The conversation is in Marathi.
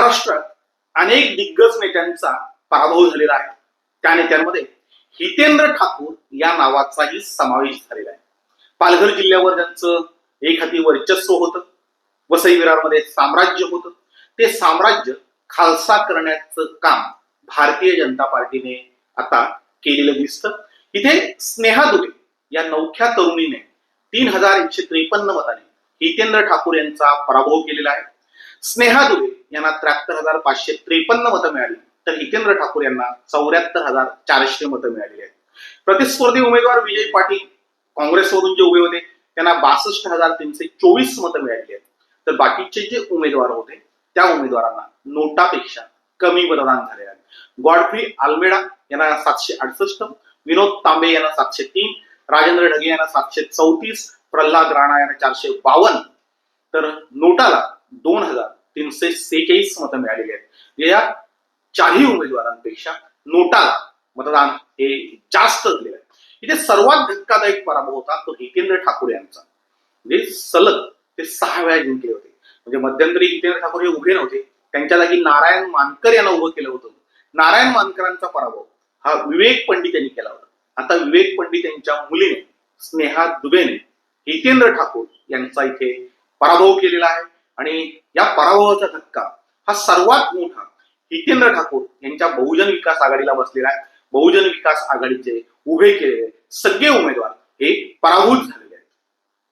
महाराष्ट्रात अनेक दिग्गज नेत्यांचा पराभव झालेला आहे. त्या नेत्यांमध्ये हितेंद्र ठाकूर या नावाचाही समावेश झालेला आहे. पालघर जिल्ह्यावर त्यांचं एक हाती वर्चस्व होतं वसई विरारमध्ये साम्राज्य होतं ते साम्राज्य खालसा करण्याचं काम भारतीय जनता पार्टीने आता केलेलं दिसतं. इथे स्नेहा दुबे या नवख्या तरुणीने तीन हजार एकशे त्रेपन्न मताने हितेंद्र ठाकूर यांचा पराभव केलेला आहे. स्नेहा दुबे यांना त्र्याहत्तर हजार पाचशे त्रेपन्न मतं मिळाली. तर हितेंद्र ठाकूर यांना चौऱ्याहत्तर हजार चारशे मतं मिळालेली आहेत. प्रतिस्पर्धी उमेदवार विजय पाटील काँग्रेसवरून जे उभे होते त्यांना बासष्ट हजार तीनशे चोवीस मतं मिळाली आहेत. तर बाकीचे जे उमेदवार होते त्या उमेदवारांना नोटापेक्षा कमी मतदान झाले आहे. गॉडफ्री आल्मेडा यांना सातशे अडसष्ट विनोद तांबे यांना सातशे तीन राजेंद्र ढगे यांना सातशे चौतीस प्रल्हाद राणा यांना चारशे बावन्न. तर नोटाला दोन हजार तीनशे सेहेचाळीस मतं मिळालेली आहेत या चारही उमेदवारांपेक्षा नोटाला मतदान हे जास्त झालेलं आहे. इथे सर्वात धक्कादायक पराभव होता तो हितेंद्र ठाकूर यांचा. म्हणजे सलग ते सहा वेळा जिंकले होते. म्हणजे मध्यंतरी हितेंद्र ठाकूर हे उभे नव्हते. त्यांच्या जागी नारायण मानकर यांना उभं केलं होतं. नारायण मानकरांचा पराभव हा विवेक पंडित यांनी केला होता. आता विवेक पंडित यांच्या मुलीने स्नेहा दुबेने हितेंद्र ठाकूर यांचा इथे पराभव केलेला आहे. आणि या पराभवाचा धक्का हा सर्वात मोठा हितेंद्र ठाकूर यांच्या बहुजन विकास आघाडीला बसलेला आहे. बहुजन विकास आघाडीचे उभे केलेले सगळे उमेदवार हे पराभूत